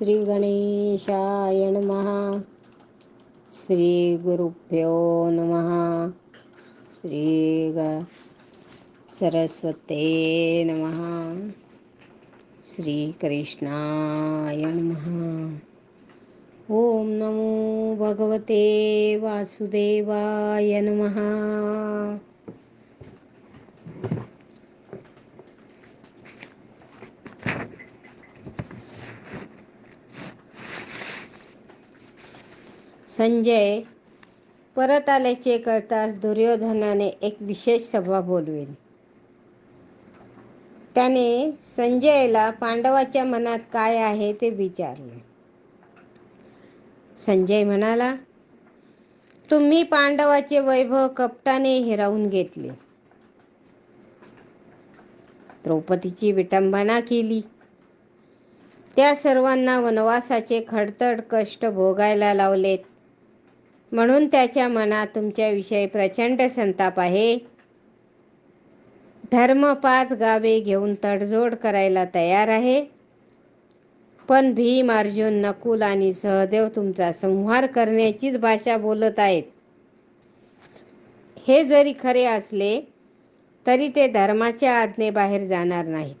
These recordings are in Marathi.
श्री गणेशाय नमः। श्री गुरुभ्यो नमः। श्री ग सरस्वते नमः। श्री कृष्णाय नमः। ओम नमो भगवते वासुदेवाय नमः। संजय परत आल्याचे कळताच दुर्योधनाने एक विशेष सभा बोलविली. त्याने संजयला पांडवाच्या मनात काय आहे ते विचारले. संजय म्हणाला तुम्ही पांडवाचे वैभव कपटाने हिरावून घेतले. द्रौपदीची विटंबना केली. त्या सर्वांना वनवासाचे खडतड कष्ट भोगायला लावलेत. म्हणून त्याच्या मनात तुमच्याविषयी प्रचंड संताप आहे. धर्म पाच गावे घेऊन तडजोड करायला तयार आहे. पण भीम अर्जुन नकुल आणि सहदेव तुमचा संहार करण्याचीच भाषा बोलत आहेत. हे जरी खरे असले तरी ते धर्माच्या आज्ञेबाहेर जाणार नाहीत.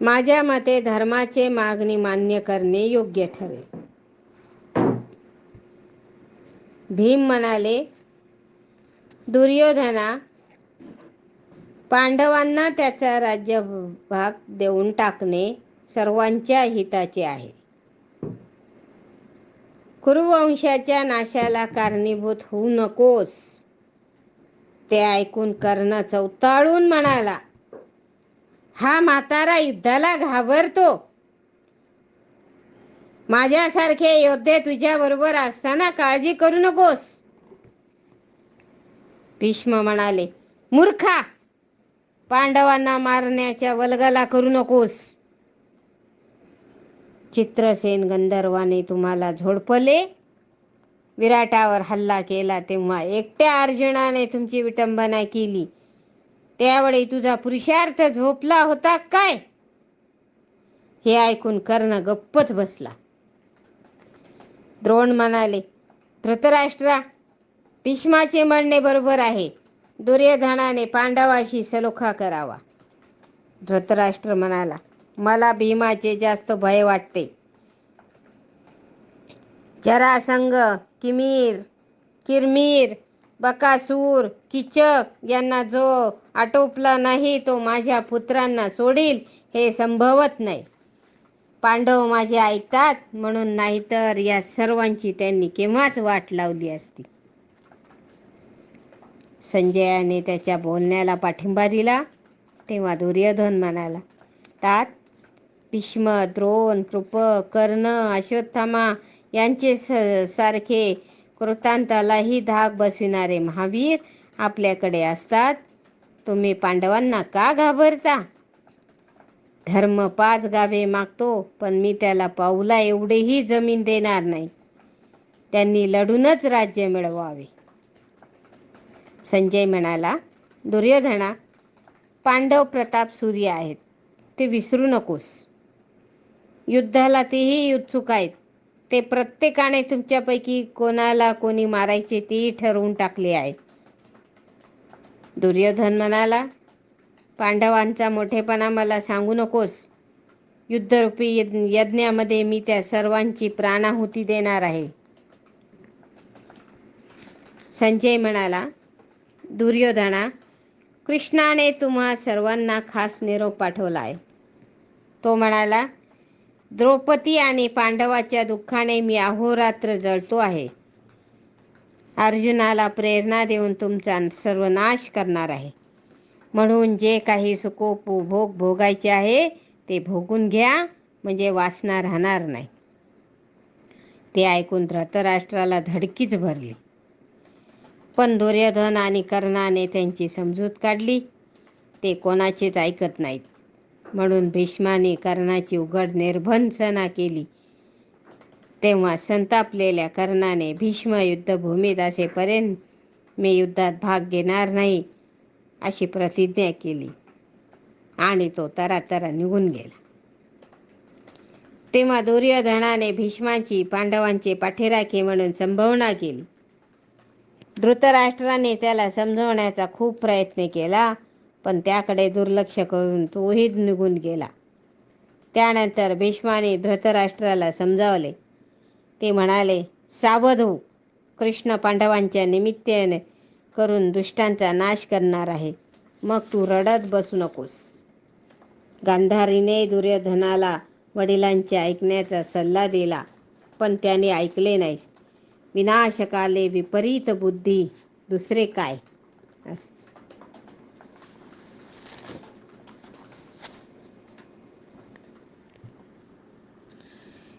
माझ्या मते धर्माचे मागणी मान्य करणे योग्य ठरेल. भीम म्हणाले दुर्योधना पांडवांना त्याचा राज्यभाग देऊन टाकणे सर्वांच्या हिताचे आहे. कुरुवंशाच्या नाशाला कारणीभूत होऊ नकोस. ते ऐकून कर्ण चौताळून म्हणाला हा म्हातारा युद्धाला घाबरतो. माझ्यासारखे योद्धे तुझ्या बरोबर असताना काळजी करू नकोस. भीष्म म्हणाले मूर्खा! पांडवांना मारण्याच्या वल्गला करू नकोस. चित्रसेन गंधर्वाने तुम्हाला झोडपले. विराटावर हल्ला केला तेव्हा एकट्या अर्जुनाने तुमची विटंबना केली. त्यावेळी तुझा पुरुषार्थ झोपला होता काय? हे ऐकून कर्ण गप्पच बसला. द्रोण म्हणाले धृतराष्ट्रा भीष्माचे म्हणणे बरोबर आहे. दुर्योधनाने पांडवाशी सलोखा करावा. धृतराष्ट्र म्हणाला मला भीमाचे जास्त भय वाटते. जरासंग किमीर किरमीर बकासूर किचक यांना जो आटोपला नाही तो माझ्या पुत्रांना सोडील हे संभवत नाही. पांडव माझे ऐकतात म्हणून नाहीतर या सर्वांची त्यांनी केव्हाच वाट लावली असती. संजयाने त्याच्या बोलण्याला पाठिंबा दिला तेव्हा दुर्योधन म्हणाला तात भीष्म द्रोण कृप कर्ण अश्वत्थामा यांचे सारखे कृतांतालाही धाक बसविणारे महावीर आपल्याकडे असतात. तुम्ही पांडवांना का घाबरता? धर्म पाच गावे मागतो पण मी त्याला पाऊला एवढेही जमीन देणार नाही. त्यांनी लढूनच राज्य मिळवावे. संजय म्हणाला दुर्योधना पांडव प्रताप सूर्य आहेत. ते विसरू नकोस. युद्धाला तेही उत्सुक आहेत. ते प्रत्येकाने तुमच्यापैकी कोणाला कोणी मारायचे तेही ठरवून टाकले आहेत. दुर्योधन म्हणाला पांडवांचा मोठेपणा मला सांगू नकोस. युद्धरूपी यज्ञामध्ये मी त्या सर्वांची प्राणाहुती देणार आहे. संजय म्हणाला दुर्योधना कृष्णाने तुम्हा सर्वांना खास निरोप पाठवला आहे तो म्हणाला द्रौपदी आणि पांडवाच्या दुःखाने मी अहोरात्र जळतो आहे. अर्जुनाला प्रेरणा देऊन तुमचा सर्वनाश करणार आहे. म्हणून जे काही सुकोप भोग भोगायचे आहे ते भोगून घ्या म्हणजे वासना राहणार नाही. ते ऐकून धृतराष्ट्राला धडकीच भरली. पण दुर्योधन आणि कर्णाने त्यांची समजूत काढली. ते कोणाचेच ऐकत नाहीत. म्हणून भीष्माने कर्णाची उघड निर्भंसना केली. तेव्हा संतापलेल्या कर्णाने भीष्म युद्धभूमीत असेपर्यंत मी युद्धात भाग घेणार नाही. अशी प्रतिज्ञा केली. आणि तो तरातरा निघून गेला. तेव्हा दुर्योधनाने भीष्माची पांडवांची पाठीराखे म्हणून संभावना केली. धृतराष्ट्राने त्याला समजवण्याचा खूप प्रयत्न केला पण त्याकडे दुर्लक्ष करून तोही निघून गेला. त्यानंतर भीष्माने धृतराष्ट्राला समजावले. ते म्हणाले सावध हो कृष्ण पांडवांच्या निमित्ताने करून दुष्टांचा नाश करणार आहे. मग तू रडत बसू नकोस. गांधारीने दुर्योधनाला वडिलांच्या ऐकण्याचा सल्ला दिला पण त्याने ऐकले नाही. विनाशकाले विपरीत बुद्धी दुसरे काय? असं.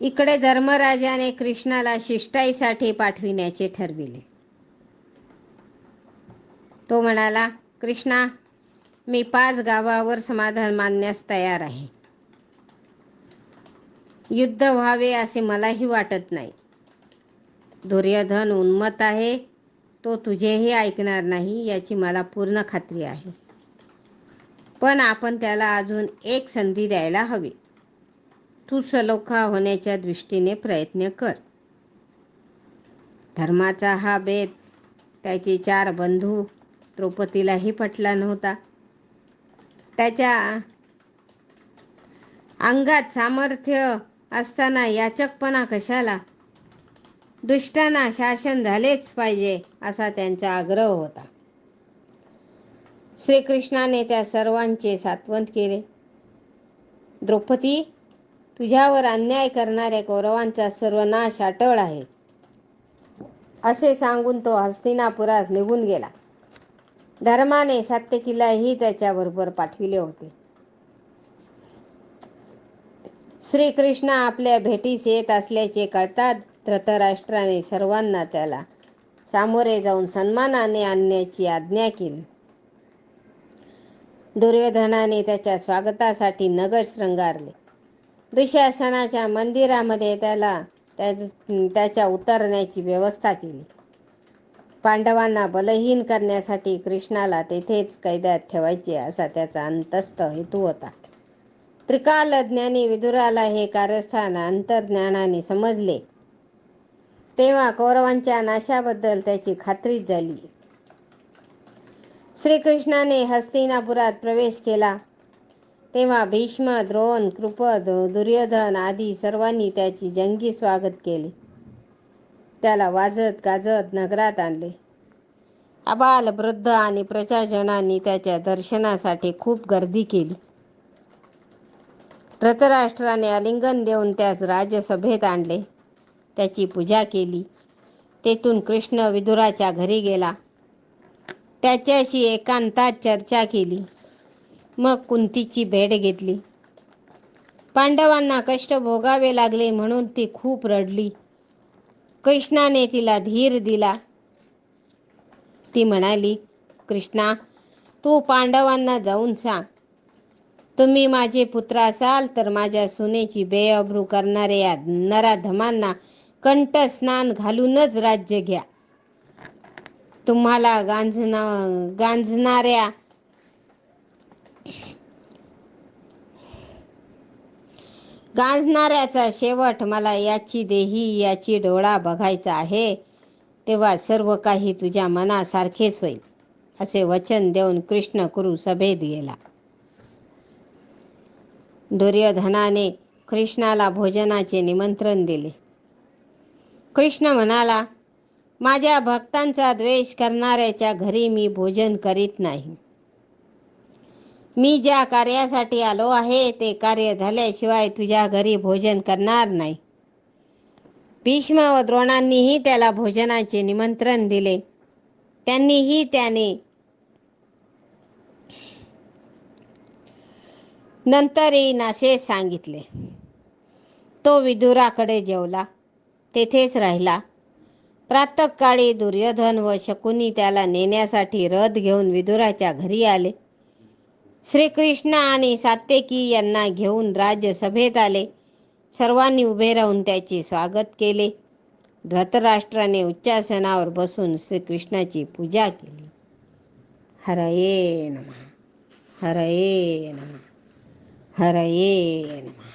इकडे धर्मराजाने कृष्णाला शिष्टाईसाठी पाठविण्याचे ठरविले. तो म्हणाला कृष्णा मी पाच गावावर समाधान मानण्यास तयार आहे. युद्ध व्हावे असे मलाही वाटत नाही. दुर्योधन उन्मत आहे तो तुझेही ऐकणार नाही याची मला पूर्ण खात्री आहे. पण आपण त्याला अजून एक संधी द्यायला हवी. तू सलोखा होण्याच्या दृष्टीने प्रयत्न कर. धर्माचा हा बेत त्याचे चार बंधू द्रौपदीलाही पटला नव्हता. त्याच्या अंगात सामर्थ्य असताना याचकपणा कशाला? दुष्टांना शासन झालेच पाहिजे असा त्यांचा आग्रह होता. श्रीकृष्णाने त्या सर्वांचे सात्वंत केले. द्रौपदी तुझ्यावर अन्याय करणाऱ्या कौरवांचा सर्वनाश अटळ आहे. असे सांगून तो हस्तिनापुरात निघून गेला. धर्माने सात्यकीलाही त्याच्याबरोबर पाठविले होते. श्रीकृष्ण आपल्या भेटीस येत असल्याचे कळतात धृतराष्ट्राने सर्वांना त्याला सामोरे जाऊन सन्मानाने आणण्याची आज्ञा केली. दुर्योधनाने त्याच्या स्वागतासाठी नगर शृंगारले. दुःशासनाच्या मंदिरामध्ये त्याला त्या- त्याच्या उतरण्याची व्यवस्था केली. पांडवांना बलहीन करण्यासाठी कृष्णाला तेथेच कैद्यात ठेवायचे असा त्याचा अंतस्थ हेतू होता. त्रिकालज्ञानी विदुराला हे कार्यस्थान अंतर्ज्ञानाने समजले. तेव्हा कौरवांच्या नाशाबद्दल त्याची खात्री झाली. श्रीकृष्णाने हस्तिनापुरात प्रवेश केला. तेव्हा भीष्म द्रोण कृपद दुर्योधन आदी सर्वांनी त्याची जंगी स्वागत केले. त्याला वाजत गाजत नगरात आणले. अबाल वृद्ध आणि प्रजाजनांनी त्याच्या दर्शनासाठी खूप गर्दी केली. धृतराष्ट्राने आलिंगन देऊन त्यास राजसभेत आणले. त्याची पूजा केली. तेथून कृष्ण विदुराच्या घरी गेला. त्याच्याशी एकांतात चर्चा केली. मग कुंतीची भेट घेतली. पांडवांना कष्ट भोगावे लागले म्हणून ती खूप रडली. कृष्णाने तिला धीर दिला. ती म्हणाली कृष्णा तू पांडवांना जाऊन सांग. तुम्ही माझे पुत्र असाल तर माझ्या सुनेची बेअब्रू करणाऱ्या नराधमांना कंठस्नान घालूनच राज्य घ्या. तुम्हाला गांजना गांजणाऱ्या गांजणाऱ्याचा शेवट मला याची देही याची डोळा बघायचा आहे. तेव्हा सर्व काही तुझ्या मनासारखेच होईल असे वचन देऊन कृष्ण कुरु सभेत गेला. दुर्योधनाने कृष्णाला भोजनाचे निमंत्रण दिले. कृष्ण म्हणाला माझ्या भक्तांचा द्वेष करणाऱ्याच्या घरी मी भोजन करीत नाही. मी ज्या कार्यासाठी आलो आहे ते कार्य झाल्याशिवाय तुझ्या घरी भोजन करणार नाही. भीष्म व द्रोणांनीही त्याला भोजनाचे निमंत्रण दिले. त्यांनीही त्याने नंतरही नासे सांगितले. तो विदुराकडे जेवला. तेथेच राहिला. प्रातःकाळी दुर्योधन व शकुनी त्याला नेण्यासाठी रथ घेऊन विदुराच्या घरी आले. श्रीकृष्ण आणि सात्यकी यांना घेऊन राज्यसभेत आले. सर्वांनी उभे राहून त्याचे स्वागत केले. धृतराष्ट्राने उच्चासनावर बसून श्रीकृष्णाची पूजा केली. हरये नमः. हरये नमः. हरये नमः.